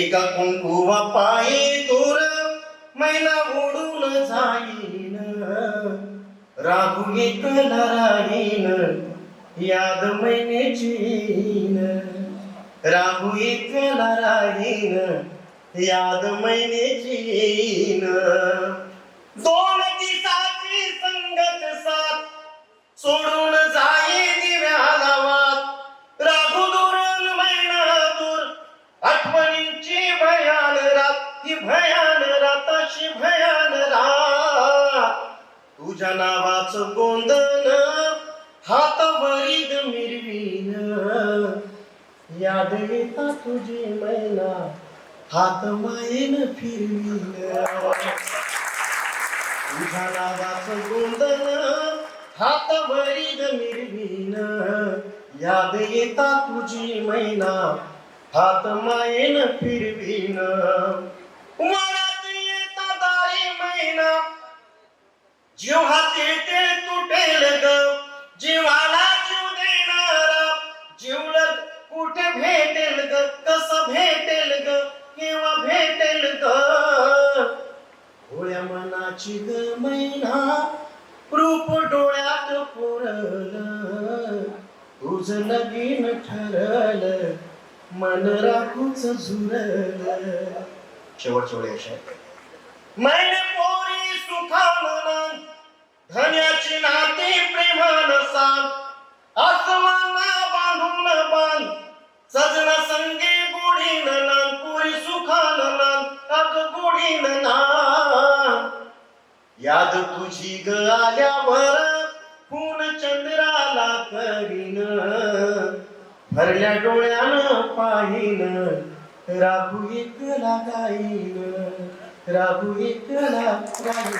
एका कुंकुवा पायी दूर मैना उडून जाईन. राहू एकला राहीन याद मैनेची राहू एकला राहीन याद मैनेची दोन दिसाची संगत साथ सोड ही भयान राताशी भयान रात. तुझ्या नावाच गोंधन हात वरीद मिरवीन. याद येता तुझी मैना हात मायेन फिरवीन. तुझ्या नावाचं गोंधन हात वरीद मिरवीन. याद येता तुझी मैना हात मायेन फिरवीन. वनात येता दाई महिना. जीव ते तुटेल ग. जीवाला जीव देणारा. जीवल कुठे भेटेल ग? कस भेटेल ग? केव्हा भेटेल ग? होळ्या मनाची ग महिना. रूप डोळ्यात पुरल. तुझ लगीन ठरल. मन राखूच झुरल. शेवटचे शेवट अशा मैने पोरी सुखानन धन्याची नाती प्रेमान सांग आसमाना बांधून बांध सजन संगे गोडीन नान पुरी सुखानन अग गोडीन नान. याद तुझी ग आल्यावर खून चंद्राला करीन भरल्या डोळ्यानं पाहिन राहू एकला गाईन राहू एकला गाईन.